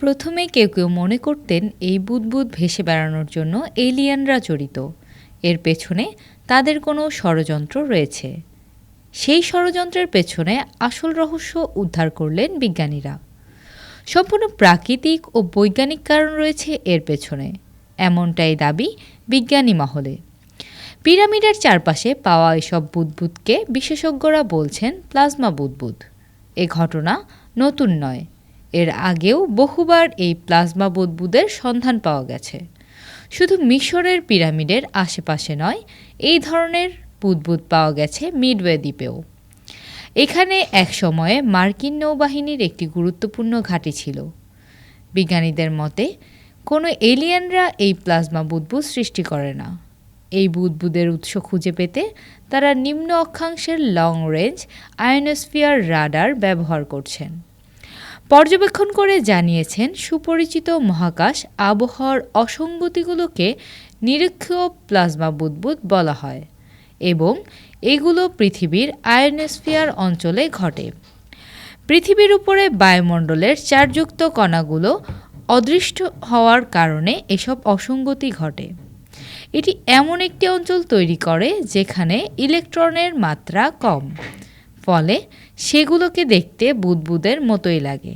প্রথমে কেউ কেউ মনে করতেন এই বুদবুদ ভেসে বেড়ানোর জন্য এলিয়ানরা জড়িত। এর পেছনে তাদের কোনো ষড়যন্ত্র রয়েছে। সেই ষড়যন্ত্রের পেছনে আসল রহস্য উদ্ধার করলেন বিজ্ঞানীরা। সম্পূর্ণ প্রাকৃতিক ও বৈজ্ঞানিক কারণ রয়েছে এর পেছনে। এমনটাই দাবি বিজ্ঞানী মহলে। পিরামিডের চারপাশে পাওয়া এসব বুদবুদকে বিশেষজ্ঞরা বলছেন প্লাজমা বুদবুদ। এ ঘটনা নতুন নয়। এর আগেও বহুবার এই প্লাজমা বুদবুদের সন্ধান পাওয়া গেছে। শুধু মিশরের পিরামিডের আশেপাশে নয়, এই ধরনের বুদবুদ পাওয়া গেছে মিডওয়ে দ্বীপেও। এখানে এক সময়ে মার্কিন নৌবাহিনীর একটি গুরুত্বপূর্ণ ঘাঁটি ছিল। বিজ্ঞানীদের মতে, কোনো এলিয়েনরা এই প্লাজমা বুদবুদ সৃষ্টি করে না। এই বুদবুদের উৎস খুঁজে পেতে তারা নিম্ন অক্ষাংশের লং রেঞ্জ আয়নোস্ফিয়ার রাডার ব্যবহার করছেন। পর্যবেক্ষণ করে জানিয়েছেন, সুপরিচিত মহাকাশ আবহাওয়ার অসঙ্গতিগুলোকে নিরীক্ষীয় প্লাজমা বুদবুদ বলা হয় এবং এগুলো পৃথিবীর আয়নোস্ফিয়ার অঞ্চলে ঘটে। পৃথিবীর উপরে বায়ুমণ্ডলের চারযুক্ত কণাগুলো অদৃষ্ট হওয়ার কারণে এসব অসঙ্গতি ঘটে। এটি এমন একটি অঞ্চল তৈরি করে যেখানে ইলেকট্রনের মাত্রা কম। ফলে সেগুলোকে দেখতে বুদবুদের মতোই লাগে।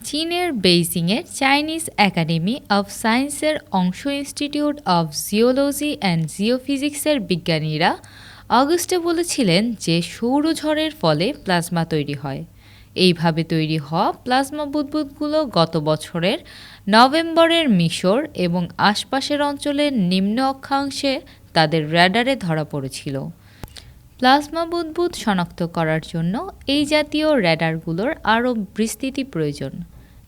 চীনের বেইজিংয়ের চাইনিজ একাডেমি অফ সায়েন্সের অংশ ইনস্টিটিউট অফ জিওলজি অ্যান্ড জিওফিজিক্সের বিজ্ঞানীরা অগস্টে বলেছিলেন যে সৌরঝড়ের ফলে প্লাজমা তৈরি হয়। এইভাবে তৈরি হওয়া প্লাজমা বুদবুদগুলো গত বছরের নভেম্বরের মিশর এবং আশপাশের অঞ্চলের নিম্ন অক্ষাংশে তাদের র্যাডারে ধরা পড়েছিল। প্লাজমা বুদ্বুদ শনাক্ত করার জন্য এই জাতীয় র্যাডারগুলোর আরও বিস্তৃতি প্রয়োজন।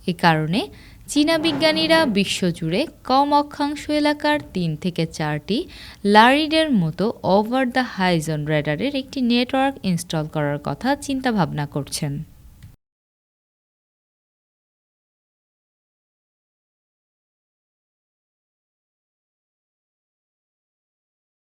এ কারণে চীনা বিজ্ঞানীরা বিশ্বজুড়ে কম অক্ষাংশ এলাকার তিন থেকে চারটি লারিডের মতো ওভার দ্য হাইজন র্যাডারের একটি নেটওয়ার্ক ইনস্টল করার কথা চিন্তাভাবনা করছেন।